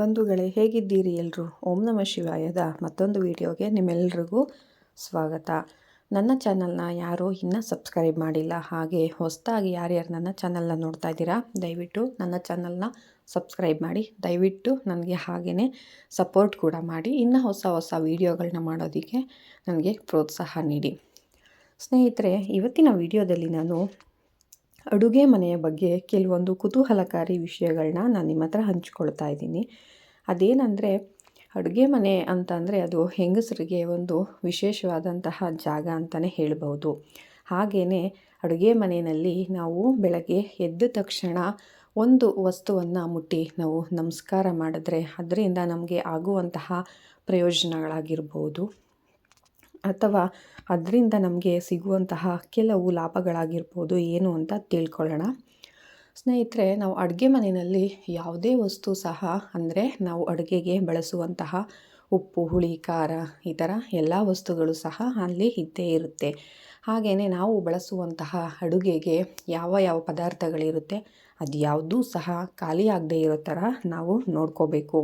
ಬಂಧುಗಳೇ, ಹೇಗಿದ್ದೀರಿ ಎಲ್ಲರೂ ಓಂ ನಮ ಶಿವಾಯದ. ಮತ್ತೊಂದು ವಿಡಿಯೋಗೆ ನಿಮ್ಮೆಲ್ರಿಗೂ ಸ್ವಾಗತ. ನನ್ನ ಚಾನಲ್ನ ಯಾರೂ ಇನ್ನೂ ಸಬ್ಸ್ಕ್ರೈಬ್ ಮಾಡಿಲ್ಲ, ಹಾಗೆ ಹೊಸದಾಗಿ ಯಾರ್ಯಾರು ನನ್ನ ಚಾನಲ್ನ ನೋಡ್ತಾ ಇದ್ದೀರಾ, ದಯವಿಟ್ಟು ನನ್ನ ಚಾನಲ್ನ ಸಬ್ಸ್ಕ್ರೈಬ್ ಮಾಡಿ. ದಯವಿಟ್ಟು ನನಗೆ ಹಾಗೆಯೇ ಸಪೋರ್ಟ್ ಕೂಡ ಮಾಡಿ. ಇನ್ನೂ ಹೊಸ ಹೊಸ ವೀಡಿಯೋಗಳನ್ನ ಮಾಡೋದಕ್ಕೆ ನನಗೆ ಪ್ರೋತ್ಸಾಹ ನೀಡಿ. ಸ್ನೇಹಿತರೆ, ಇವತ್ತಿನ ವಿಡಿಯೋದಲ್ಲಿ ನಾನು ಅಡುಗೆ ಮನೆಯ ಬಗ್ಗೆ ಕೆಲವೊಂದು ಕುತೂಹಲಕಾರಿ ವಿಷಯಗಳನ್ನ ನಾನು ನಿಮ್ಮ ಹತ್ರ ಹಂಚ್ಕೊಳ್ತಾ ಇದ್ದೀನಿ. ಅದೇನಂದರೆ, ಅಡುಗೆ ಮನೆ ಅಂತಂದರೆ ಅದು ಹೆಂಗಸರಿಗೆ ಒಂದು ವಿಶೇಷವಾದಂತಹ ಜಾಗ ಅಂತಲೇ ಹೇಳ್ಬೋದು. ಹಾಗೆಯೇ ಅಡುಗೆ ಮನೆಯಲ್ಲಿ ನಾವು ಬೆಳಗ್ಗೆ ಎದ್ದ ತಕ್ಷಣ ಒಂದು ವಸ್ತುವನ್ನು ಮುಟ್ಟಿ ನಾವು ನಮಸ್ಕಾರ ಮಾಡಿದ್ರೆ, ಅದರಿಂದ ನಮಗೆ ಆಗುವಂತಹ ಪ್ರಯೋಜನಗಳಾಗಿರ್ಬೋದು. ಅಥವಾ ಅದರಿಂದ ನಮಗೆ ಸಿಗುವಂತಹ ಕೆಲವು ಲಾಭಗಳಾಗಿರ್ಬೋದು ಏನು ಅಂತ ತಿಳ್ಕೊಳ್ಳೋಣ. ಸ್ನೇಹಿತರೆ, ನಾವು ಅಡುಗೆ ಮನೆಯಲ್ಲಿ ಯಾವುದೇ ವಸ್ತು ಸಹ, ಅಂದರೆ ನಾವು ಅಡುಗೆಗೆ ಬಳಸುವಂತಹ ಉಪ್ಪು, ಹುಳಿ, ಖಾರ ಈ ಥರ ಎಲ್ಲ ವಸ್ತುಗಳು ಸಹ ಅಲ್ಲಿ ಇದ್ದೇ ಇರುತ್ತೆ. ಹಾಗೆಯೇ ನಾವು ಬಳಸುವಂತಹ ಅಡುಗೆಗೆ ಯಾವ ಯಾವ ಪದಾರ್ಥಗಳಿರುತ್ತೆ ಅದು ಯಾವುದೂ ಸಹ ಖಾಲಿ ಆಗದೇ ಇರೋ ಥರ ನಾವು ನೋಡ್ಕೋಬೇಕು.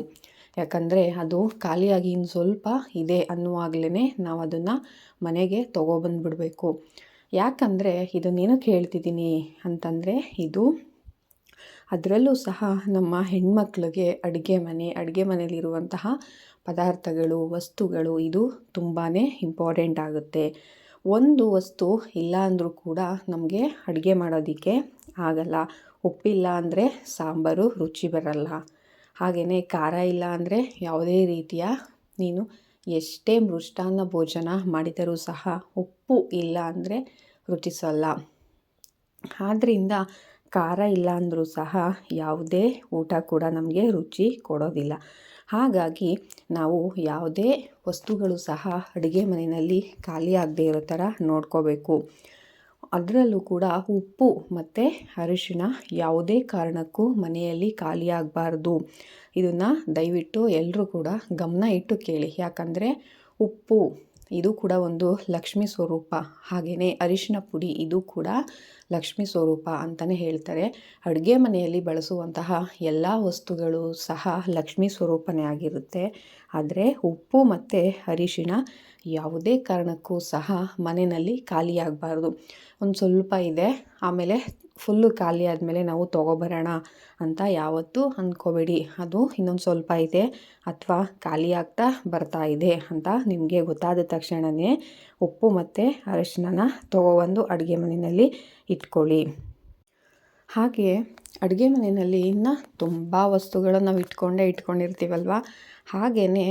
ಯಾಕಂದರೆ ಅದು ಖಾಲಿಯಾಗಿ ಇನ್ನು ಸ್ವಲ್ಪ ಇದೆ ಅನ್ನುವಾಗಲೇ ನಾವು ಅದನ್ನು ಮನೆಗೆ ತೊಗೊಬಂದ್ಬಿಡಬೇಕು ಯಾಕಂದರೆ ಇದನ್ನೇನಕ್ಕೆ ಹೇಳ್ತಿದ್ದೀನಿ ಅಂತಂದರೆ ಇದು ಅದರಲ್ಲೂ ಸಹ ನಮ್ಮ ಹೆಣ್ಮಕ್ಳಿಗೆ ಅಡುಗೆ ಮನೆ, ಅಡುಗೆ ಮನೆಯಲ್ಲಿರುವಂತಹ ಪದಾರ್ಥಗಳು, ವಸ್ತುಗಳು ಇದು ತುಂಬಾ ಇಂಪಾರ್ಟೆಂಟ್ ಆಗುತ್ತೆ. ಒಂದು ವಸ್ತು ಇಲ್ಲ ಅಂದರೂ ಕೂಡ ನಮಗೆ ಅಡುಗೆ ಮಾಡೋದಕ್ಕೆ ಆಗಲ್ಲ. ಉಪ್ಪಿಲ್ಲ ಅಂದರೆ ಸಾಂಬಾರು, ರುಚಿ ಬರಲ್ಲ. ಹಾಗೆಯೇ ಖಾರ ಇಲ್ಲ ಅಂದರೆ ಯಾವುದೇ ರೀತಿಯ ನೀನು ಎಷ್ಟೇ ಮೃಷ್ಟಾನ್ನ ಭೋಜನ ಮಾಡಿದರೂ ಸಹ ಉಪ್ಪು ಇಲ್ಲ ಅಂದರೆ ರುಚಿಸಲ್ಲ. ಆದ್ದರಿಂದ ಖಾರ ಇಲ್ಲ ಅಂದರೂ ಸಹ ಯಾವುದೇ ಊಟ ಕೂಡ ನಮಗೆ ರುಚಿ ಕೊಡೋದಿಲ್ಲ. ಹಾಗಾಗಿ ನಾವು ಯಾವುದೇ ವಸ್ತುಗಳು ಸಹ ಅಡುಗೆ ಮನೆಯಲ್ಲಿ ಖಾಲಿ ಆಗದೆ ಇರೋ ಥರ ನೋಡ್ಕೋಬೇಕು. ಅದರಲ್ಲೂ ಕೂಡ ಉಪ್ಪು ಮತ್ತು ಅರಿಶಿನ ಯಾವುದೇ ಕಾರಣಕ್ಕೂ ಮನೆಯಲ್ಲಿ ಖಾಲಿಯಾಗಬಾರ್ದು ಇದನ್ನು ದಯವಿಟ್ಟು ಎಲ್ಲರೂ ಕೂಡ ಗಮನ ಇಟ್ಟು ಕೇಳಿ. ಯಾಕಂದರೆ ಉಪ್ಪು, ಇದು ಕೂಡ ಒಂದು ಲಕ್ಷ್ಮೀ ಸ್ವರೂಪ. ಹಾಗೆಯೇ ಅರಿಶಿನ ಪುಡಿ, ಇದು ಕೂಡ ಲಕ್ಷ್ಮೀ ಸ್ವರೂಪ ಅಂತಲೇ ಹೇಳ್ತಾರೆ. ಅಡುಗೆ ಮನೆಯಲ್ಲಿ ಬಳಸುವಂತಹ ಎಲ್ಲ ವಸ್ತುಗಳು ಸಹ ಲಕ್ಷ್ಮೀ ಸ್ವರೂಪನೇ ಆಗಿರುತ್ತೆ. ಆದರೆ ಉಪ್ಪು ಮತ್ತು ಅರಿಶಿಣ ಯಾವುದೇ ಕಾರಣಕ್ಕೂ ಸಹ ಮನೆಯಲ್ಲಿ ಖಾಲಿಯಾಗಬಾರ್ದು. ಒಂದು ಸ್ವಲ್ಪ ಇದೆ, ಆಮೇಲೆ ಫುಲ್ಲು ಖಾಲಿ ಆದಮೇಲೆ ನಾವು ತೊಗೊಬರೋಣ ಅಂತ ಯಾವತ್ತೂ ಅಂದ್ಕೋಬೇಡಿ ಅದು ಇನ್ನೊಂದು ಸ್ವಲ್ಪ ಇದೆ, ಅಥವಾ ಖಾಲಿ ಆಗ್ತಾ ಬರ್ತಾ ಇದೆ ಅಂತ ನಿಮಗೆ ಗೊತ್ತಾದ ತಕ್ಷಣವೇ ಉಪ್ಪು ಮತ್ತು ಅರಿಶಿನ ತೊಗೊಬಂದು ಅಡುಗೆ ಮನೆಯಲ್ಲಿ ಇಟ್ಕೊಳ್ಳಿ. ಹಾಗೆ ಅಡುಗೆ ಮನೆಯಲ್ಲಿ ಇನ್ನೂ ತುಂಬ ವಸ್ತುಗಳನ್ನು ನಾವು ಇಟ್ಕೊಂಡೇ ಇಟ್ಕೊಂಡಿರ್ತೀವಲ್ವ? ಹಾಗೆಯೇ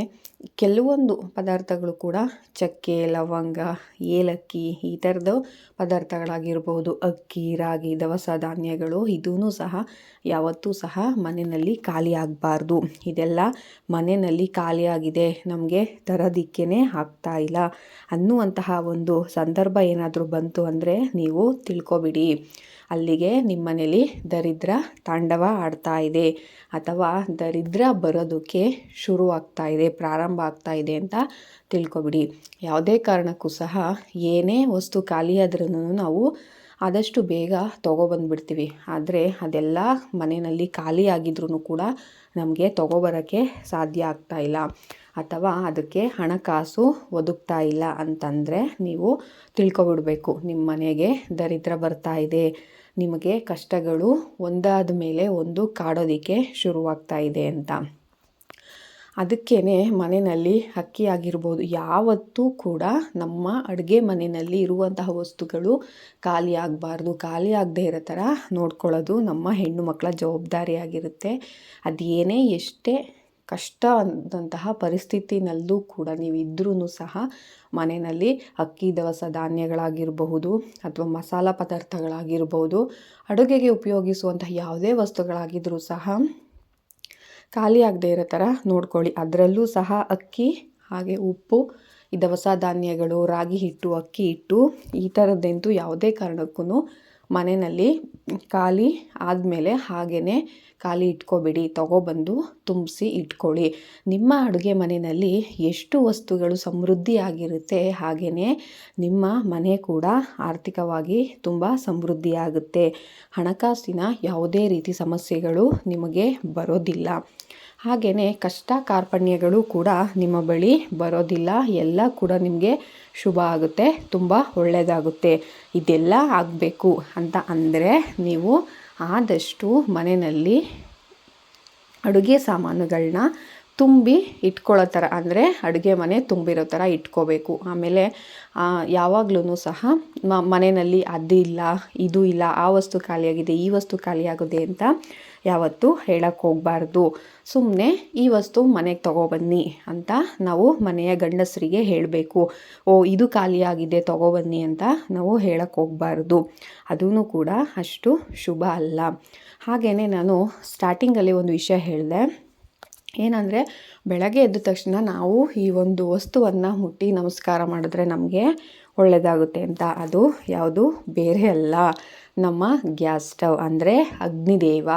ಕೆಲವೊಂದು ಪದಾರ್ಥಗಳು ಕೂಡ ಚಕ್ಕೆ, ಲವಂಗ, ಏಲಕ್ಕಿ ಈ ಥರದ ಪದಾರ್ಥಗಳಾಗಿರ್ಬೋದು. ಅಕ್ಕಿ, ರಾಗಿ, ದವಸ ಧಾನ್ಯಗಳು ಇದೂ ಸಹ ಯಾವತ್ತೂ ಸಹ ಮನೆಯಲ್ಲಿ ಖಾಲಿ ಆಗಬಾರ್ದು. ಇದೆಲ್ಲ ಮನೆಯಲ್ಲಿ ಖಾಲಿಯಾಗಿದೆ ನಮಗೆ ತರೋದಿಕ್ಕೇ ಆಗ್ತಾ ಇಲ್ಲ ಅನ್ನುವಂತಹ ಒಂದು ಸಂದರ್ಭ ಏನಾದರೂ ಬಂತು ಅಂದರೆ ನೀವು ತಿಳ್ಕೊಬಿಡಿ. ಅಲ್ಲಿಗೆ ನಿಮ್ಮ ಮನೇಲಿ ದರಿದ್ರ ತಾಂಡವ ಆಡ್ತಾ ಇದೆ ಅಥವಾ ದರಿದ್ರ ಬರೋದಕ್ಕೆ ಶುರು ಆಗ್ತಾ ಇದೆ, ಪ್ರಾರಂಭ ಆಗ್ತಾ ಇದೆ ಅಂತ ತಿಳ್ಕೊಬಿಡಿ. ಯಾವುದೇ ಕಾರಣಕ್ಕೂ ಸಹ ಏನೇ ವಸ್ತು ಖಾಲಿಯಾದ್ರೂ ನಾವು ಆದಷ್ಟು ಬೇಗ ತೊಗೊಬಂದ್ಬಿಡ್ತೀವಿ. ಆದರೆ ಅದೆಲ್ಲ ಮನೆಯಲ್ಲಿ ಖಾಲಿ ಆಗಿದ್ರೂ ಕೂಡ ನಮಗೆ ತೊಗೊಬರೋಕ್ಕೆ ಸಾಧ್ಯ ಆಗ್ತಾ ಇಲ್ಲ. ಅಥವಾ ಅದಕ್ಕೆ ಹಣಕಾಸು ಒದಗ್ತಾ ಇಲ್ಲ ಅಂತಂದರೆ ನೀವು ತಿಳ್ಕೊಬಿಡಬೇಕು. ನಿಮ್ಮ ಮನೆಗೆ ದರಿದ್ರ ಬರ್ತಾ ಇದೆ. ನಿಮಗೆ ಕಷ್ಟಗಳು ಒಂದಾದ ಮೇಲೆ ಒಂದು ಕಾಡೋದಕ್ಕೆ ಶುರುವಾಗ್ತಾ ಇದೆ ಅಂತ. ಅದಕ್ಕೇ ಮನೆಯಲ್ಲಿ ಅಕ್ಕಿ ಆಗಿರ್ಬೋದು, ಯಾವತ್ತೂ ಕೂಡ ನಮ್ಮ ಅಡುಗೆ ಮನೆಯಲ್ಲಿ ಇರುವಂತಹ ವಸ್ತುಗಳು ಖಾಲಿ ಆಗಬಾರ್ದು. ಖಾಲಿ ಆಗದೇ ಇರೋ ಥರ ನೋಡ್ಕೊಳ್ಳೋದು ನಮ್ಮ ಹೆಣ್ಣು ಮಕ್ಕಳ ಜವಾಬ್ದಾರಿಯಾಗಿರುತ್ತೆ ಅದೇನೇ ಎಷ್ಟೇ ಕಷ್ಟ ಆದಂತಹ ಪರಿಸ್ಥಿತಿನಲ್ಲೂ ಕೂಡ ನೀವು ಇದ್ರೂ ಸಹ ಮನೆಯಲ್ಲಿ ಅಕ್ಕಿ, ದವಸ ಧಾನ್ಯಗಳಾಗಿರಬಹುದು ಅಥವಾ ಮಸಾಲ ಪದಾರ್ಥಗಳಾಗಿರ್ಬೋದು ಅಡುಗೆಗೆ ಉಪಯೋಗಿಸುವಂತಹ ಯಾವುದೇ ವಸ್ತುಗಳಾಗಿದ್ದರೂ ಸಹ ಖಾಲಿ ಆಗದೆ ಇರೋ ಥರ ನೋಡ್ಕೊಳ್ಳಿ. ಅದರಲ್ಲೂ ಸಹ ಅಕ್ಕಿ, ಹಾಗೆ ಉಪ್ಪು, ಈ ದವಸ ಧಾನ್ಯಗಳು, ರಾಗಿ ಹಿಟ್ಟು, ಅಕ್ಕಿ ಹಿಟ್ಟು ಈ ಥರದ್ದಂತೂ ಯಾವುದೇ ಕಾರಣಕ್ಕೂ ಮನೆಯಲ್ಲಿ ಖಾಲಿ ಆದಮೇಲೆ ಹಾಗೆಯೇ ಖಾಲಿ ಇಟ್ಕೋಬೇಡಿ, ತೊಗೊಬಂದು ತುಂಬಿಸಿ ಇಟ್ಕೊಳ್ಳಿ. ನಿಮ್ಮ ಅಡುಗೆ ಮನೆಯಲ್ಲಿ ಎಷ್ಟು ವಸ್ತುಗಳು ಸಮೃದ್ಧಿಯಾಗಿರುತ್ತೆ ಹಾಗೆಯೇ ನಿಮ್ಮ ಮನೆ ಕೂಡ ಆರ್ಥಿಕವಾಗಿ ತುಂಬ ಸಮೃದ್ಧಿಯಾಗುತ್ತೆ. ಹಣಕಾಸಿನ ಯಾವುದೇ ರೀತಿ ಸಮಸ್ಯೆಗಳು ನಿಮಗೆ ಬರೋದಿಲ್ಲ. ಹಾಗೆಯೇ ಕಷ್ಟ ಕಾರ್ಪಣ್ಯಗಳು ಕೂಡ ನಿಮ್ಮ ಬಳಿ ಬರೋದಿಲ್ಲ. ಎಲ್ಲ ಕೂಡ ನಿಮಗೆ ಶುಭ ಆಗುತ್ತೆ, ತುಂಬ ಒಳ್ಳೆಯದಾಗುತ್ತೆ ಇದೆಲ್ಲ ಆಗಬೇಕು ಅಂತ ಅಂದರೆ ನೀವು ಆದಷ್ಟು ಮನೆಯಲ್ಲಿ ಅಡುಗೆ ಸಾಮಾನುಗಳನ್ನ ತುಂಬಿ ಇಟ್ಕೊಳ್ಳೋ ಥರ, ಅಂದರೆ ಅಡುಗೆ ಮನೆ ತುಂಬಿರೋ ಥರ ಇಟ್ಕೋಬೇಕು. ಆಮೇಲೆ ಯಾವಾಗ್ಲೂ ಸಹ ಮನೆಯಲ್ಲಿ ಅದು ಇಲ್ಲ, ಇದು ಇಲ್ಲ, ಆ ವಸ್ತು ಖಾಲಿಯಾಗಿದೆ, ಈ ವಸ್ತು ಖಾಲಿಯಾಗಿದೆ ಅಂತ ಯಾವತ್ತೂ ಹೇಳಕ್ಕೆ ಹೋಗಬಾರ್ದು. ಸುಮ್ಮನೆ ಈ ವಸ್ತು ಮನೆಗೆ ತಗೊಬನ್ನಿ ಅಂತ ನಾವು ಮನೆಯ ಗಂಡಸರಿಗೆ ಹೇಳಬೇಕು. ಓ, ಇದು ಖಾಲಿಯಾಗಿದೆ, ತಗೊಬನ್ನಿ ಅಂತ ನಾವು ಹೇಳಕ್ಕೆ ಹೋಗಬಾರ್ದು. ಅದೂ ಕೂಡ ಅಷ್ಟು ಶುಭ ಅಲ್ಲ. ಹಾಗೆಯೇ ನಾನು ಸ್ಟಾರ್ಟಿಂಗಲ್ಲಿ ಒಂದು ವಿಷಯ ಹೇಳಿದೆ. ಏನಂದರೆ ಬೆಳಗ್ಗೆ ಎದ್ದ ತಕ್ಷಣ ನಾವು ಈ ಒಂದು ವಸ್ತುವನ್ನು ಮುಟ್ಟಿ ನಮಸ್ಕಾರ ಮಾಡಿದ್ರೆ ನಮಗೆ ಒಳ್ಳೆಯದಾಗುತ್ತೆ ಅಂತ. ಅದು ಯಾವುದು? ಬೇರೆ ಅಲ್ಲ. ನಮ್ಮ ಗ್ಯಾಸ್ ಸ್ಟವ್ ಅಂದರೆ ಅಗ್ನಿದೇವ.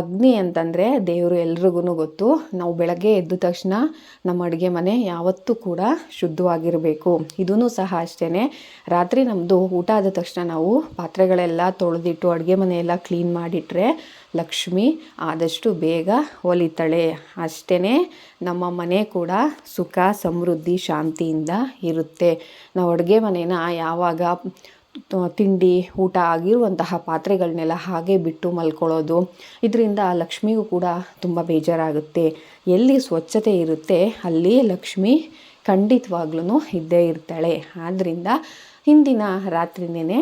ಅಗ್ನಿ ಅಂತಂದರೆ ದೇವರು ಎಲ್ರಿಗೂ ಗೊತ್ತು. ನಾವು ಬೆಳಗ್ಗೆ ಎದ್ದ ತಕ್ಷಣ ನಮ್ಮ ಅಡುಗೆ ಮನೆ ಯಾವತ್ತೂ ಕೂಡ ಶುದ್ಧವಾಗಿರಬೇಕು. ಇದೂ ಸಹ ಅಷ್ಟೇ ರಾತ್ರಿ ನಮ್ಮದು ಊಟ ಆದ ತಕ್ಷಣ ನಾವು ಪಾತ್ರೆಗಳೆಲ್ಲ ತೊಳೆದಿಟ್ಟು ಅಡುಗೆ ಮನೆಯೆಲ್ಲ ಕ್ಲೀನ್ ಮಾಡಿಟ್ರೆ ಲಕ್ಷ್ಮಿ ಆದಷ್ಟು ಬೇಗ ಒಲಿತಾಳೆ. ಅಷ್ಟೇ ನಮ್ಮ ಮನೆ ಕೂಡ ಸುಖ, ಸಮೃದ್ಧಿ, ಶಾಂತಿಯಿಂದ ಇರುತ್ತೆ. ನಾವು ಅಡುಗೆ ಮನೇನ ಯಾವಾಗ ತಿಂಡಿ, ಊಟ ಆಗಿರುವಂತಹ ಪಾತ್ರೆಗಳನ್ನೆಲ್ಲ ಹಾಗೆ ಬಿಟ್ಟು ಮಲ್ಕೊಳ್ಳೋದು. ಇದರಿಂದ ಲಕ್ಷ್ಮಿಗೂ ಕೂಡ ತುಂಬ ಬೇಜಾರಾಗುತ್ತೆ. ಎಲ್ಲಿ ಸ್ವಚ್ಛತೆ ಇರುತ್ತೆ ಅಲ್ಲಿ ಲಕ್ಷ್ಮಿ ಖಂಡಿತವಾಗ್ಲೂ ಇದ್ದೇ ಇರ್ತಾಳೆ. ಆದ್ದರಿಂದ ಹಿಂದಿನ ರಾತ್ರಿನೇ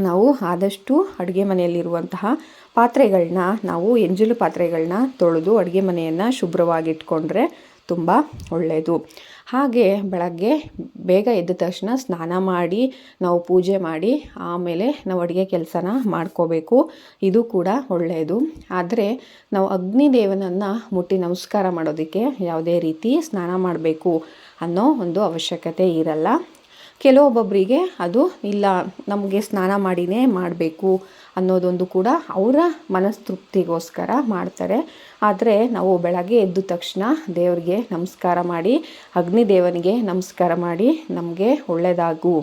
ನಾವು ಆದಷ್ಟು ಅಡುಗೆ ಮನೆಯಲ್ಲಿರುವಂತಹ ಪಾತ್ರೆಗಳನ್ನ ನಾವು ಎಂಜಲು ಪಾತ್ರೆಗಳನ್ನ ತೊಳೆದು ಅಡುಗೆ ಮನೆಯನ್ನು ಶುಭ್ರವಾಗಿಟ್ಕೊಂಡ್ರೆ ತುಂಬ ಒಳ್ಳೆಯದು ಹಾಗೆ ಬೆಳಗ್ಗೆ ಬೇಗ ಎದ್ದ ತಕ್ಷಣ ಸ್ನಾನ ಮಾಡಿ, ನಾವು ಪೂಜೆ ಮಾಡಿ, ಆಮೇಲೆ ನಾವು ಅಡುಗೆ ಕೆಲಸನ ಮಾಡ್ಕೋಬೇಕು. ಇದು ಕೂಡ ಒಳ್ಳೆಯದು. ಆದರೆ ನಾವು ಅಗ್ನಿದೇವನನ್ನು ಮುಟ್ಟಿ ನಮಸ್ಕಾರ ಮಾಡೋದಕ್ಕೆ ಯಾವುದೇ ರೀತಿ ಸ್ನಾನ ಮಾಡಬೇಕು ಅನ್ನೋ ಒಂದು ಅವಶ್ಯಕತೆ ಇರಲ್ಲ. ಕೆಲವೊಬ್ಬೊಬ್ಬರಿಗೆ ಅದು ಇಲ್ಲ, ನಮಗೆ ಸ್ನಾನ ಮಾಡಿನೇ ಮಾಡಬೇಕು. ಅನ್ನೋದೊಂದು ಕೂಡ ಅವರ ಮನಸ್ತೃಪ್ತಿಗೋಸ್ಕರ ಮಾಡ್ತಾರೆ. ಆದರೆ ನಾವು ಬೆಳಗ್ಗೆ ಎದ್ದ ತಕ್ಷಣ ದೇವರಿಗೆ ನಮಸ್ಕಾರ ಮಾಡಿ, ಅಗ್ನಿದೇವನಿಗೆ ನಮಸ್ಕಾರ ಮಾಡಿ, ನಮಗೆ ಒಳ್ಳೆಯದಾಗು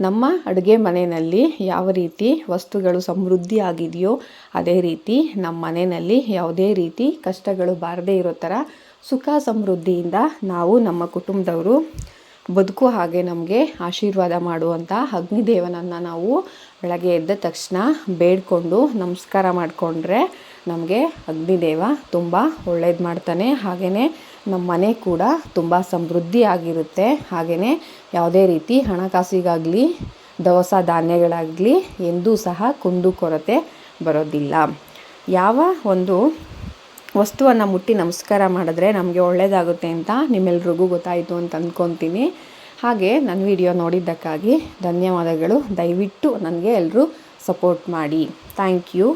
ನಮ್ಮ ಅಡುಗೆ ಮನೆಯಲ್ಲಿ ಯಾವ ರೀತಿ ವಸ್ತುಗಳು ಸಮೃದ್ಧಿ ಆಗಿದೆಯೋ ಅದೇ ರೀತಿ ನಮ್ಮ ಮನೆಯಲ್ಲಿ ಯಾವುದೇ ರೀತಿ ಕಷ್ಟಗಳು ಬಾರದೇ ಇರೋ ಥರ ಸುಖ ಸಮೃದ್ಧಿಯಿಂದ ನಾವು ನಮ್ಮ ಕುಟುಂಬದವರು ಬದುಕು ಹಾಗೆ ನಮಗೆ ಆಶೀರ್ವಾದ ಮಾಡುವಂಥ ಅಗ್ನಿದೇವನನ್ನು ನಾವು ಬೆಳಗ್ಗೆ ಎದ್ದ ತಕ್ಷಣ ಬೇಡಿಕೊಂಡು ನಮಸ್ಕಾರ ಮಾಡಿಕೊಂಡ್ರೆ ನಮಗೆ ಅಗ್ನಿದೇವ ತುಂಬ ಒಳ್ಳೇದು ಮಾಡ್ತಾನೆ. ಹಾಗೆಯೇ ನಮ್ಮ ಮನೆ ಕೂಡ ತುಂಬ ಸಮೃದ್ಧಿಯಾಗಿರುತ್ತೆ ಹಾಗೆಯೇ ಯಾವುದೇ ರೀತಿ ಹಣಕಾಸಿಗಾಗಲಿ, ದವಸ ಧಾನ್ಯಗಳಾಗಲಿ ಎಂದೂ ಸಹ ಕುಂದು ಕೊರತೆ ಬರೋದಿಲ್ಲ. ಯಾವ ಒಂದು ವಸ್ತುವನ್ನು ಮುಟ್ಟಿ ನಮಸ್ಕಾರ ಮಾಡಿದ್ರೆ ನಮಗೆ ಒಳ್ಳೆಯದಾಗುತ್ತೆ ಅಂತ ನಿಮ್ಮೆಲ್ರಿಗೂ ಗೊತ್ತಾಯಿತು ಅಂತ ಅಂದ್ಕೊತೀನಿ ಹಾಗೆ ನನ್ನ ವಿಡಿಯೋ ನೋಡಿದ್ದಕ್ಕಾಗಿ ಧನ್ಯವಾದಗಳು. ದಯವಿಟ್ಟು ನನಗೆ ಎಲ್ಲರೂ ಸಪೋರ್ಟ್ ಮಾಡಿ. Thank you